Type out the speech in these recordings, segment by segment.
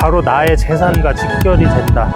바로 나의 재산과 직결이 된다.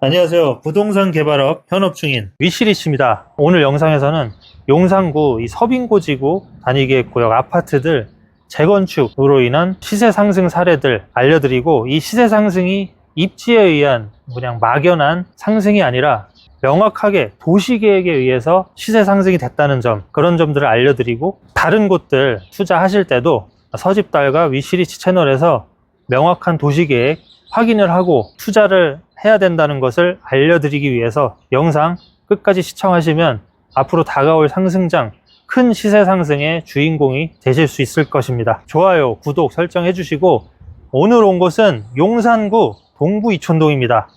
안녕하세요. 부동산 개발업 현업 중인 위시리치입니다. 오늘 영상에서는 용산구 이 서빙고 지구 단위계획구역 아파트들 재건축으로 인한 시세 상승 사례들 알려드리고 이 시세 상승이 입지에 의한 그냥 막연한 상승이 아니라 명확하게 도시계획에 의해서 시세 상승이 됐다는 점 그런 점들을 알려드리고 다른 곳들 투자하실 때도 서집달과 위시리치 채널에서 명확한 도시계획 확인을 하고 투자를 해야 된다는 것을 알려드리기 위해서 영상 끝까지 시청하시면 앞으로 다가올 상승장 큰 시세 상승의 주인공이 되실 수 있을 것입니다. 좋아요, 구독 설정해 주시고 오늘 온 곳은 용산구 동부 이촌동입니다.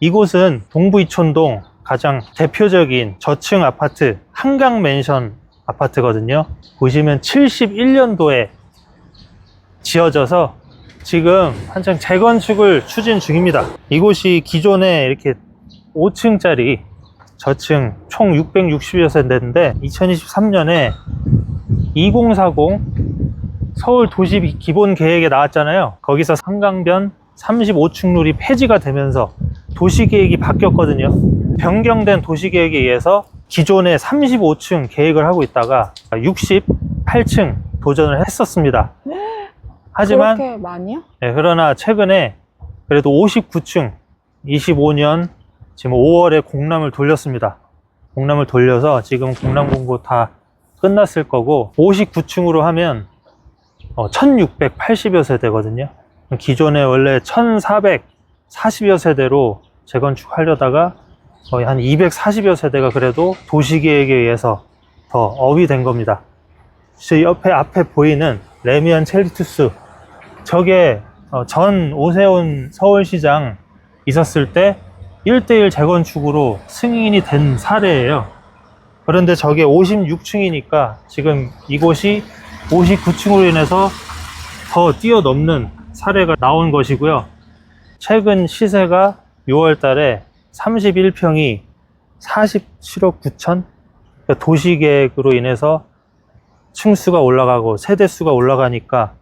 이곳은 동부 이촌동 가장 대표적인 저층 아파트 한강 맨션 아파트거든요. 보시면 71년도에 지어져서 지금 한창 재건축을 추진 중입니다. 이곳이 기존에 이렇게 5층짜리 저층 총 660여 세대인데 2023년에 2040 서울 도시 기본 계획에 나왔잖아요. 거기서 상강변 35층 룰이 폐지가 되면서 도시 계획이 바뀌었거든요. 변경된 도시 계획에 의해서 기존에 35층 계획을 하고 있다가 68층 도전을 했었습니다. 하지만 그렇게 많이요? 네, 그러나 최근에 그래도 59층 25년 지금 5월에 공람을 돌렸습니다. 공람을 돌려서 지금 공람 공고 다 끝났을 거고 59층으로 하면 어, 1680여 세대거든요. 기존에 원래 1440여 세대로 재건축하려다가 거의 한 240여 세대가 그래도 도시계획에 의해서 더 업이 된 겁니다. 저 옆에 앞에 보이는 레미안 첼리투스 저게 어, 전 오세훈 서울시장 있었을 때 1대1 재건축으로 승인이 된 사례예요. 그런데 저게 56층이니까 지금 이곳이 59층으로 인해서 더 뛰어넘는 사례가 나온 것이고요. 최근 시세가 6월 달에 31평이 47억 9천? 그러니까 도시계획으로 인해서 층수가 올라가고 세대수가 올라가니까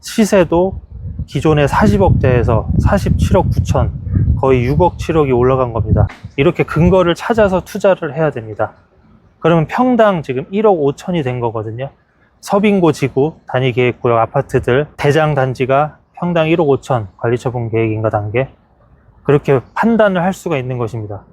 시세도 기존의 40억대에서 47억 9천 거의 6억 7억이 올라간 겁니다. 이렇게 근거를 찾아서 투자를 해야 됩니다. 그러면 평당 지금 1억 5천이 된 거거든요. 서빙고 지구 단위 계획구역 아파트들 대장 단지가 평당 1억 5천 관리처분 계획인가 단계 그렇게 판단을 할 수가 있는 것입니다.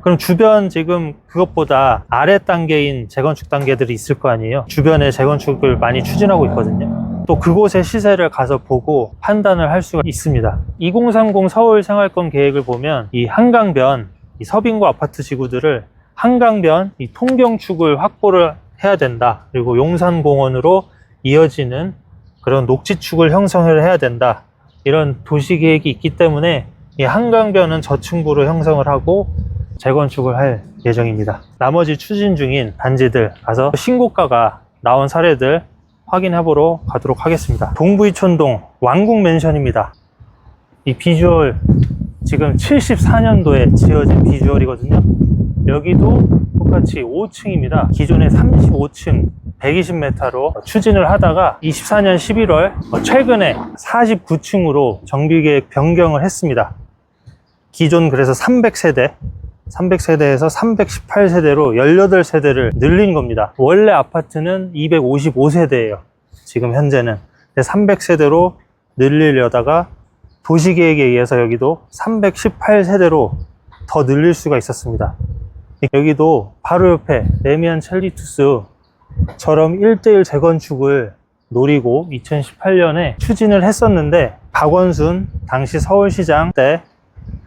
그럼 주변 지금 그것보다 아래 단계인 재건축 단계들이 있을 거 아니에요. 주변에 재건축을 많이 추진하고 있거든요. 또 그곳의 시세를 가서 보고 판단을 할 수가 있습니다. 2030 서울 생활권 계획을 보면 이 한강변, 이 서빙고 아파트 지구들을 한강변 이 통경축을 확보를 해야 된다. 그리고 용산공원으로 이어지는 그런 녹지축을 형성을 해야 된다. 이런 도시 계획이 있기 때문에 이 한강변은 저층부로 형성을 하고 재건축을 할 예정입니다. 나머지 추진 중인 단지들 가서 신고가가 나온 사례들 확인해 보러 가도록 하겠습니다. 동부이촌동 왕국 맨션입니다. 이 비주얼 지금 74년도에 지어진 비주얼이거든요. 여기도 똑같이 5층입니다. 기존에 35층 120m로 추진을 하다가 24년 11월 최근에 49층으로 정비계획 변경을 했습니다. 기존 그래서 300세대 300세대에서 318세대로 18세대를 늘린 겁니다. 원래 아파트는 255세대예요. 지금 현재는. 300세대로 늘리려다가 도시계획에 의해서 여기도 318세대로 더 늘릴 수가 있었습니다. 여기도 바로 옆에 레미안 첼리투스처럼 1대1 재건축을 노리고 2018년에 추진을 했었는데 박원순 당시 서울시장 때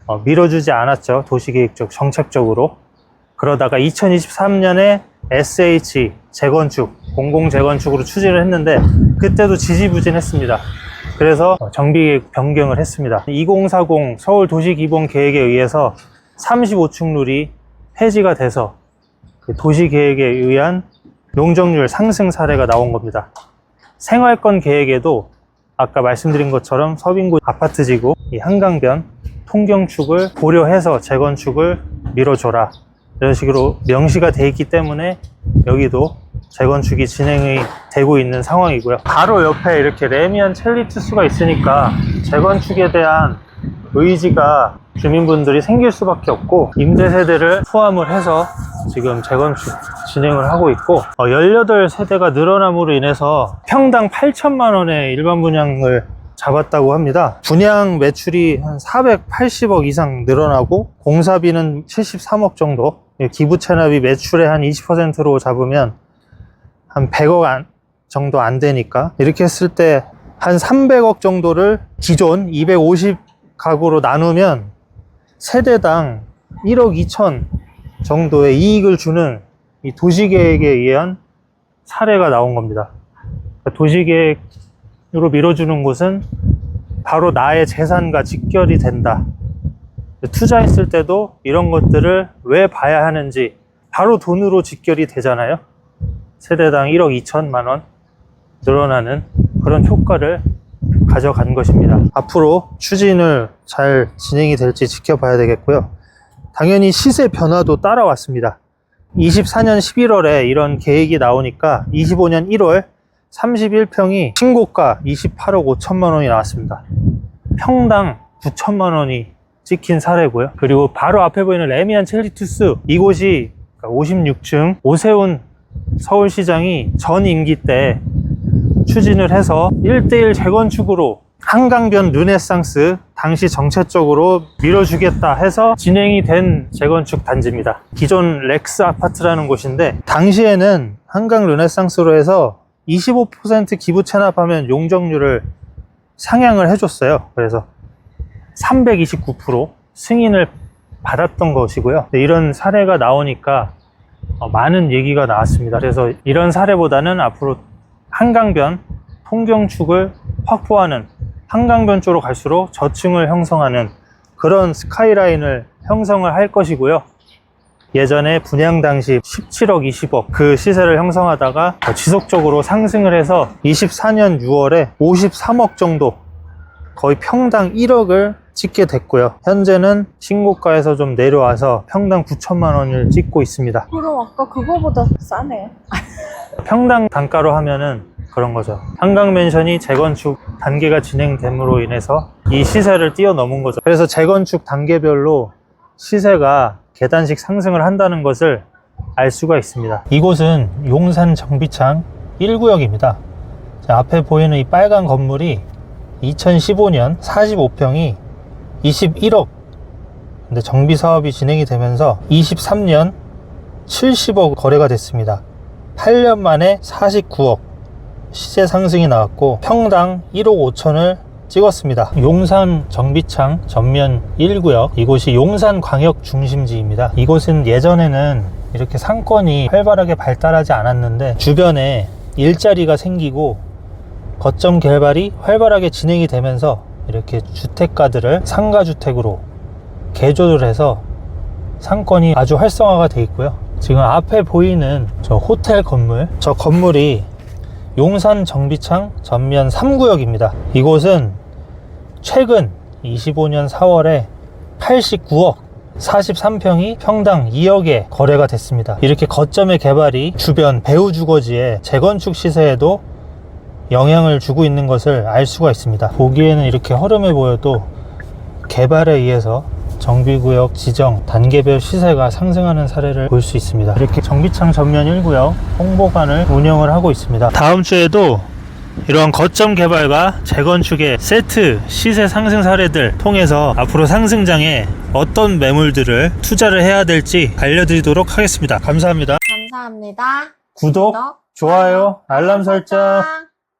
어, 밀어주지 않았죠. 도시계획적 정책적으로. 그러다가 2023년에 SH 재건축, 공공 재건축으로 추진을 했는데 그때도 지지부진했습니다. 그래서 정비계획 변경을 했습니다. 2040 서울 도시기본 계획에 의해서 35층 룰이 폐지가 돼서 그 도시계획에 의한 용적률 상승 사례가 나온 겁니다. 생활권 계획에도 아까 말씀드린 것처럼 서빙구 아파트 지구 이 한강변 통경축을 고려해서 재건축을 밀어줘라 이런 식으로 명시가 돼 있기 때문에 여기도 재건축이 진행이 되고 있는 상황이고요. 바로 옆에 이렇게 레미안 첼리투스가 있으니까 재건축에 대한 의지가 주민분들이 생길 수밖에 없고 임대 세대를 포함을 해서 지금 재건축 진행을 하고 있고 어, 18세대가 늘어남으로 인해서 평당 8천만 원의 일반 분양을 잡았다고 합니다. 분양 매출이 한 480억 이상 늘어나고 공사비는 73억 정도 예, 기부 체납이 매출의 한 20%로 잡으면 한 100억 안- 정도 안 되니까 이렇게 했을 때 한 300억 정도를 기존 250 가구로 나누면 세대당 1억 2천 정도의 이익을 주는 이 도시계획에 의한 사례가 나온 겁니다. 그러니까 도시계획 으로 밀어주는 곳은 바로 나의 재산과 직결이 된다. 투자했을 때도 이런 것들을 왜 봐야 하는지 바로 돈으로 직결이 되잖아요. 세대당 1억 2천만 원 늘어나는 그런 효과를 가져간 것입니다. 앞으로 추진을 잘 진행이 될지 지켜봐야 되겠고요. 당연히 시세 변화도 따라왔습니다. 24년 11월에 이런 계획이 나오니까 25년 1월 31평이 신고가 28억 5천만 원이 나왔습니다. 평당 9천만 원이 찍힌 사례고요. 그리고 바로 앞에 보이는 레미안 첼리투스 이곳이 56층 오세훈 서울시장이 전 임기 때 추진을 해서 1대1 재건축으로 한강변 르네상스 당시 정책적으로 밀어주겠다 해서 진행이 된 재건축 단지입니다. 기존 렉스 아파트라는 곳인데 당시에는 한강 르네상스로 해서 25% 기부 체납하면 용적률을 상향을 해줬어요. 그래서 329% 승인을 받았던 것이고요. 네, 이런 사례가 나오니까 어, 많은 얘기가 나왔습니다. 그래서 이런 사례보다는 앞으로 한강변 통경축을 확보하는 한강변 쪽으로 갈수록 저층을 형성하는 그런 스카이라인을 형성을 할 것이고요. 예전에 분양 당시 17억, 20억 그 시세를 형성하다가 지속적으로 상승을 해서 24년 6월에 53억 정도 거의 평당 1억을 찍게 됐고요. 현재는 신고가에서 좀 내려와서 평당 9천만 원을 찍고 있습니다. 그럼 아까 그거보다 싸네. 평당 단가로 하면은 그런 거죠. 한강맨션이 재건축 단계가 진행됨으로 인해서 이 시세를 뛰어넘은 거죠. 그래서 재건축 단계별로 시세가 계단식 상승을 한다는 것을 알 수가 있습니다. 이곳은 용산 정비창 1구역입니다. 앞에 보이는 이 빨간 건물이 2015년 45평이 21억 근데 정비 사업이 진행이 되면서 23년 70억 거래가 됐습니다. 8년 만에 49억 시세 상승이 나왔고 평당 1억 5천을 찍었습니다. 용산 정비창 전면 1구역 이곳이 용산 광역 중심지입니다. 이곳은 예전에는 이렇게 상권이 활발하게 발달하지 않았는데 주변에 일자리가 생기고 거점 개발이 활발하게 진행이 되면서 이렇게 주택가들을 상가주택으로 개조를 해서 상권이 아주 활성화가 돼 있고요. 지금 앞에 보이는 저 호텔 건물, 저 건물이 용산 정비창 전면 3구역입니다. 이곳은 최근 25년 4월에 89억 43평이 평당 2억에 거래가 됐습니다. 이렇게 거점의 개발이 주변 배후 주거지의 재건축 시세에도 영향을 주고 있는 것을 알 수가 있습니다. 보기에는 이렇게 허름해 보여도 개발에 의해서 정비구역 지정 단계별 시세가 상승하는 사례를 볼 수 있습니다. 이렇게 정비창 전면 1구역 홍보관을 운영을 하고 있습니다. 다음 주에도 이러한 거점 개발과 재건축의 세트 시세 상승 사례들 통해서 앞으로 상승장에 어떤 매물들을 투자를 해야 될지 알려드리도록 하겠습니다. 감사합니다. 감사합니다. 구독, 좋아요, 알람 설정.